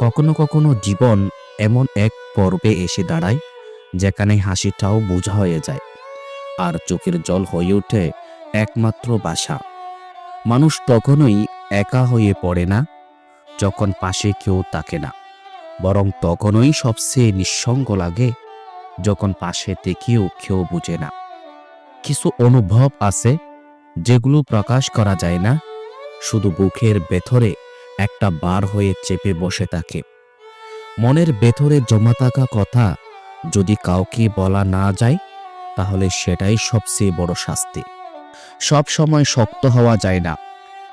কখনো কখনো জীবন এমন এক পর্বে এসে দাঁড়ায়, যেখানে হাসিটাও বোঝা হয়ে যায় আর চোখের জল হয়ে ওঠে একমাত্র বাসা। মানুষ তখনই একা হয়ে পড়ে না, যখন পাশে কেউ তাকে না। বরং তখনই সবচেয়ে নিঃসঙ্গ লাগে, যখন পাশে থেকেও কেউ বুঝে না। কিছু অনুভব আছে, যেগুলো প্রকাশ করা যায় না, শুধু বুকের ভেতরে একটা বার হয়ে চেপে বসে থাকে। মনের ভেতরে জমা থাকা কথা যদি কাউকে বলা না যায়, তাহলে সেটাই সবচেয়ে বড় শাস্তি। সব সময় শক্ত হওয়া যায় না।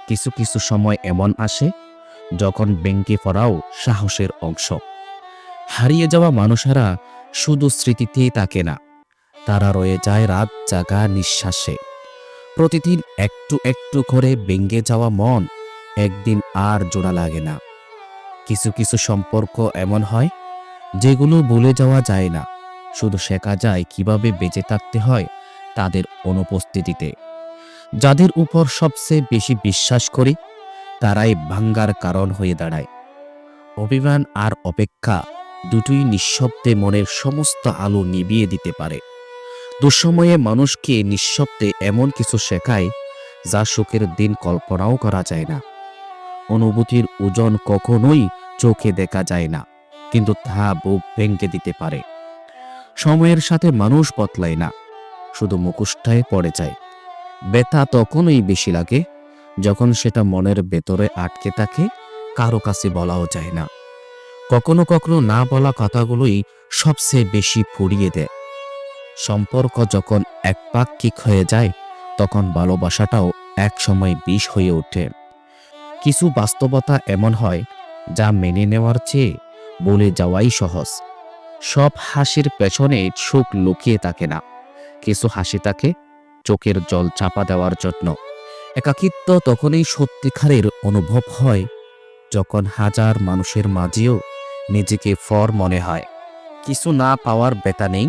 কিছু কিছু সময় এমন আসে যখন ব্যাংকে পড়াও সাহসের অংশ। হারিয়ে যাওয়া মানুষেরা শুধু স্মৃতিতেই থাকে না, তারা রয়ে যায় রাত জাগা নিঃশ্বাসে। প্রতিদিন একটু একটু করে ভেঙে যাওয়া মন একদিন আর জোড়া লাগে না। কিছু কিছু সম্পর্ক এমন হয়, যেগুলো ভুলে যাওয়া যায় না। শুধু শেখা যায় কীভাবে বেঁচে থাকতে হয় তাদের অনুপস্থিতিতে। যাদের উপর সবচেয়ে বেশি বিশ্বাস করি, তারাই ভাঙ্গার কারণ হয়ে দাঁড়ায়। অভিমান আর অপেক্ষা দুটোই নিঃশব্দে মনের সমস্ত আলো নিভিয়ে দিতে পারে। দুঃসময়ে মানুষকে নিঃশব্দে এমন কিছু শেখায়, যা সুখের দিন কল্পনাও করা যায় না। অনুভূতির ওজন কখনোই চোখে দেখা যায় না, কিন্তু তা বুক ভেঙে দিতে পারে। সময়ের সাথে মানুষ বদলায় না, শুধু মুখোশটায় পড়ে যায়। ব্যথা তখনই বেশি লাগে, যখন সেটা মনের ভেতরে আটকে থাকে, কারও কাছে বলাও যায় না। কখনো কখনো না বলা কথাগুলোই সবচেয়ে বেশি ফুরিয়ে দেয়। সম্পর্ক যখন একপাক্ষিক হয়ে যায়, তখন ভালোবাসাটাও একসময় বিষ হয়ে ওঠে। কিছু বাস্তবতা এমন হয় যা মেনে নেওয়ার চেয়ে বলে যাওয়াই সহজ। সব হাসির পেছনে সুখ লুকিয়ে থাকে না। কিছু হাসি থাকে চোখের জল চাপা দেওয়ার জন্য। একাকিত্ব তখনই সত্যিকারের অনুভব হয় যখন হাজার মানুষের মাঝেও নিজেকে ফর মনে হয়। কিছু না পাওয়ার বেতা নেই,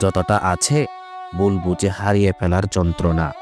যতটা আছে ভুল বুঝে হারিয়ে ফেলার যন্ত্রণা।